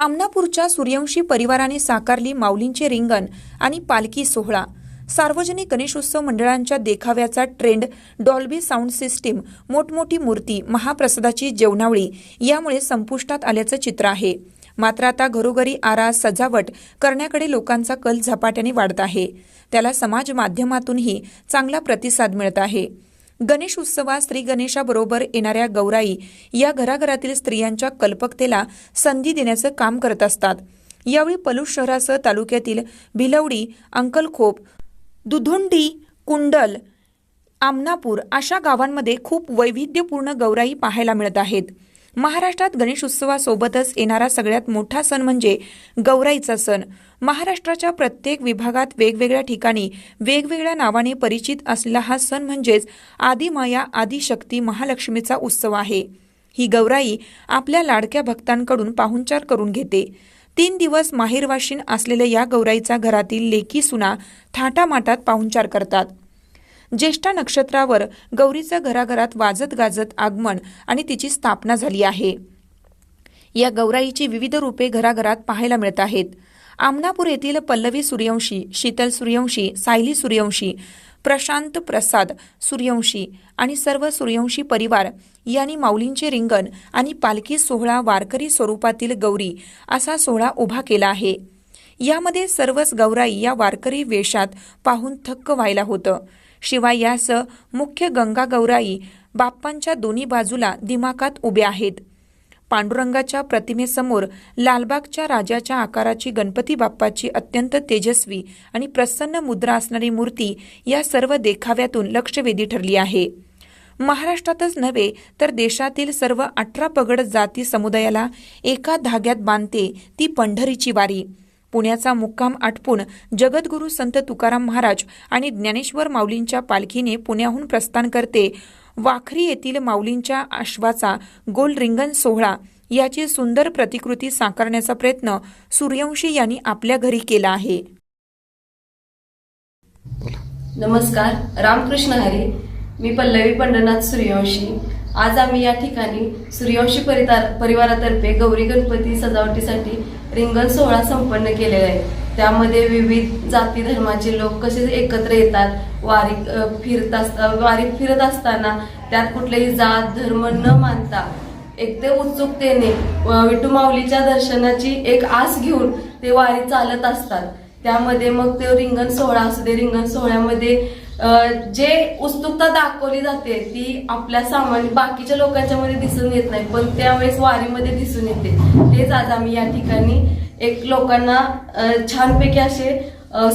आमनापूरच्या सूर्यवंशी परिवाराने साकारली माऊलींचे रिंगण आणि पालखी सोहळा. सार्वजनिक गणेशोत्सव मंडळांच्या देखाव्याचा ट्रेंड डॉल्बी साऊंड सिस्टीम मोठमोठी मूर्ती महाप्रसादाची जेवणावळी यामुळे संपुष्टात आल्याचं चित्र आहे. मात्र आता घरोघरी आरास सजावट करण्याकडे लोकांचा कल झपाट्याने वाढत आहे. त्याला समाज माध्यमातूनही चांगला प्रतिसाद मिळत आहे. गणेश उत्सवात श्री गणेशाबरोबर येणाऱ्या गौराई या घराघरातील स्त्रियांच्या कल्पकतेला संधी देण्याचं काम करत असतात. यावेळी पलूस शहरासह तालुक्यातील भिलवडी अंकलखोप दुधोंडी कुंडल आमनापूर अशा गावांमध्ये खूप वैविध्यपूर्ण गौराई पाहायला मिळत आहेत. महाराष्ट्रात गणेश उत्सवासोबतच येणारा सगळ्यात मोठा सण म्हणजे गौराईचा सण. महाराष्ट्राच्या प्रत्येक विभागात वेगवेगळ्या ठिकाणी वेगवेगळ्या नावाने परिचित असलेला हा सण म्हणजेच आदिमाया आदिशक्ती महालक्ष्मीचा उत्सव आहे. ही गौराई आपल्या लाडक्या भक्तांकडून पाहुणचार करून घेते. तीन दिवस माहेरवाशीन असलेल्या या गौराईचा घरातील लेकी सुना थाटामाटात पाहुणचार करतात. ज्येष्ठा नक्षत्रावर गौरीचं घराघरात वाजत गाजत आगमन आणि तिची स्थापना झाली आहे. या गौराईची विविध रूपे घराघरात पाहायला मिळत आहेत. आमनापूर येथील पल्लवी सूर्यवंशी शीतल सूर्यवंशी सायली सूर्यवंशी प्रशांत प्रसाद सूर्यवंशी आणि सर्व सूर्यवंशी परिवार यांनी माऊलींचे रिंगण आणि पालखी सोहळा वारकरी स्वरूपातील गौरी असा सोहळा उभा केला आहे. यामध्ये सर्वच गौराई या वारकरी वेशात पाहून थक्क व्हायला होतं. शिवाय यासह मुख्य गंगा गौराई बाप्पांच्या दोन्ही बाजूला दिमाकात उभ्या आहेत. पांडुरंगाच्या प्रतिमेसमोर लालबागच्या राजाच्या आकाराची गणपती बाप्पाची अत्यंत तेजस्वी आणि प्रसन्न मुद्रा असणारी मूर्ती या सर्व देखाव्यातून लक्षवेधी ठरली आहे. महाराष्ट्रातच नव्हे तर देशातील सर्व अठरा पगड जाती समुदायाला एका धाग्यात बांधते ती पंढरीची वारी. पुण्याचा मुक्काम आटपून जगद्गुरू संत तुकाराम महाराज आणि ज्ञानेश्वर माऊलींच्या पालखीने पुण्याहून प्रस्थान करते. वाखरी येथील माऊलींच्या आश्वाचा गोल रिंगण सोहळा याची सुंदर प्रतिकृती साकारण्याचा प्रयत्न सूर्यवंशी यांनी आपल्या घरी केला आहे. नमस्कार. रामकृष्ण हरी. मी पल्लवी पंढरनाथ सूर्यवंशी. आज आम्ही या ठिकाणी सूर्यवंशी परितार परिवारातर्फे गौरी गणपती सजावटीसाठी रिंगण सोहळा संपन्न केलेला आहे. त्यामध्ये विविध जाती धर्माचे लोक कसे एकत्र येतात वारी फिरत असता वारीत फिरत असताना त्यात कुठलेही जात धर्म न मानता एक ते उत्सुकतेने विठू माऊलीच्या दर्शनाची एक आस घेऊन ते वारी चालत असतात. त्यामध्ये मग ते रिंगण सोहळा असू दे रिंगण सोहळ्यामध्ये जे उत्सुकता दाखवली जाते ती आपल्या सामान्य बाकीच्या लोकांच्या मध्ये दिसून येत नाही पण त्यावेळेस वारीमध्ये दिसून येते. तेच आज आम्ही या ठिकाणी एक लोकांना छानपैकी असे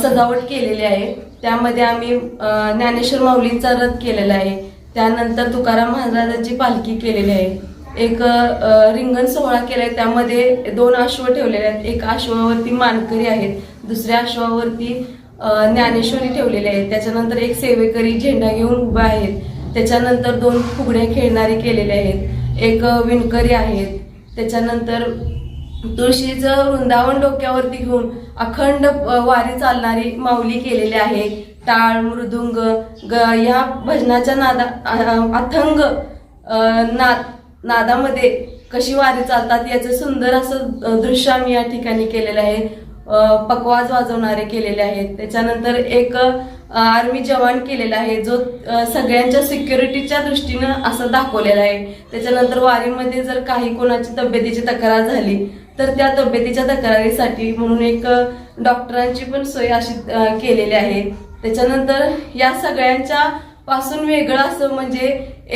सजावट केलेली आहे. त्यामध्ये आम्ही ज्ञानेश्वर माऊलींचा रथ केलेला आहे. त्यानंतर तुकाराम महाराजांची पालखी केलेली आहे. एक रिंगण सोहळा केलाय. त्यामध्ये दोन अश्व ठेवलेले आहेत. एक अश्वावरती मानकरी आहेत. दुसऱ्या अश्वावरती ज्ञानेश्वरी ठेवलेले आहे त्याच्यानंतर एक सेवेकरी झेंडा घेऊन उभा आहेत. त्याच्यानंतर दोन फुगड्या खेळणारे केलेले आहेत. एक विणकरी आहेत. त्याच्यानंतर तुळशीचं वृंदावन डोक्यावरती घेऊन अखंड वारी चालणारी माऊली केलेली आहे. टाळ मृदुंग ग या भजनाच्या नादा अथंग नाद नादामध्ये कशी वारी चालतात याचं सुंदर असं दृश्य आम्ही या ठिकाणी केलेलं आहे. पकवाज वाजवणारे केलेले आहेत. त्याच्यानंतर एक आर्मी जवान केलेला आहे जो सगळ्यांच्या सिक्युरिटीच्या दृष्टीनं असं दाखवलेला आहे. त्याच्यानंतर वारीमध्ये जर काही कोणाची तब्येतीची तक्रार झाली तर त्या तब्येतीच्या तक्रारीसाठी म्हणून एक डॉक्टरांची पण सोय अशी केलेली आहे. त्याच्यानंतर या सगळ्यांच्या पासून वेगळं असं म्हणजे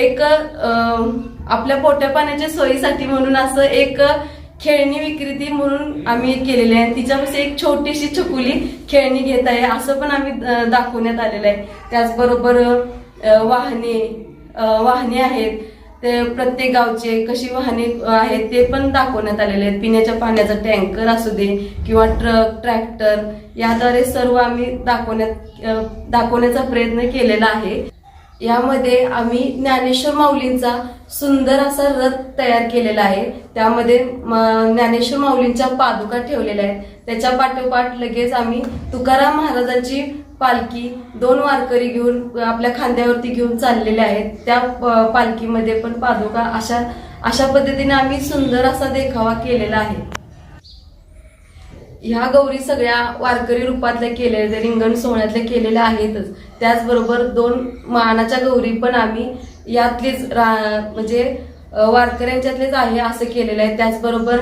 एक आपल्या पोट्या पाण्याच्या सोयीसाठी म्हणून असं एक खेळणी विक्रेती म्हणून आम्ही केलेली आहे. तिच्यापाशी एक छोटीशी छकुली खेळणी घेत आहे. असं पण आम्ही दाखवण्यात आलेलं आहे. त्याचबरोबर वाहने वाहने आहेत. ते प्रत्येक गावचे कशी वाहने आहेत ते पण दाखवण्यात आलेले आहेत. पिण्याच्या पाण्याचा टँकर असू दे किंवा ट्रक ट्रॅक्टर याद्वारे सर्व आम्ही दाखवण्यात दाखवण्याचा प्रयत्न केलेला आहे. यामध्ये आम्ही ज्ञानेश्वर माऊलींचा सुंदर असा रथ तयार केलेला आहे. त्यामध्ये म- ज्ञानेश्वर माऊलींच्या पादुका ठेवलेल्या आहेत. त्याच्या पाठोपाठ लगेच आम्ही तुकाराम महाराजांची पालखी दोन वारकरी घेऊन आपल्या खांद्यावरती घेऊन चाललेले आहेत. त्या प- पालखीमध्ये पण पादुका अशा अशा पद्धतीने आम्ही सुंदर असा देखावा केलेला आहे. ह्या गौरी सगळ्या वारकरी रूपातल्या केलेल्या रिंगण सोहळ्यातल्या केलेल्या आहेतच. त्याचबरोबर दोन मानाच्या गौरी पण आम्ही यातलीच रा- म्हणजे वारकऱ्यांच्यातलेच आहे असं केलेलं आहे. त्याचबरोबर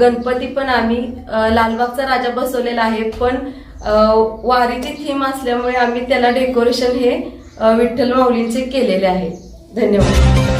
गणपती पण आम्ही लालबागचा राजा बसवलेला आहे. पण वारीची थीम असल्यामुळे आम्ही त्याला डेकोरेशन हे विठ्ठल माऊलींचे केलेले आहे. धन्यवाद.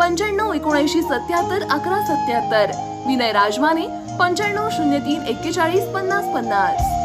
पंच्याण्णव एकोणऐंशी सत्याहत्तर अकरा सत्याहत्तर. विनय राजमाने पंच्याण्णव शून्य तीन एक्केचाळीस पन्नास पन्नास.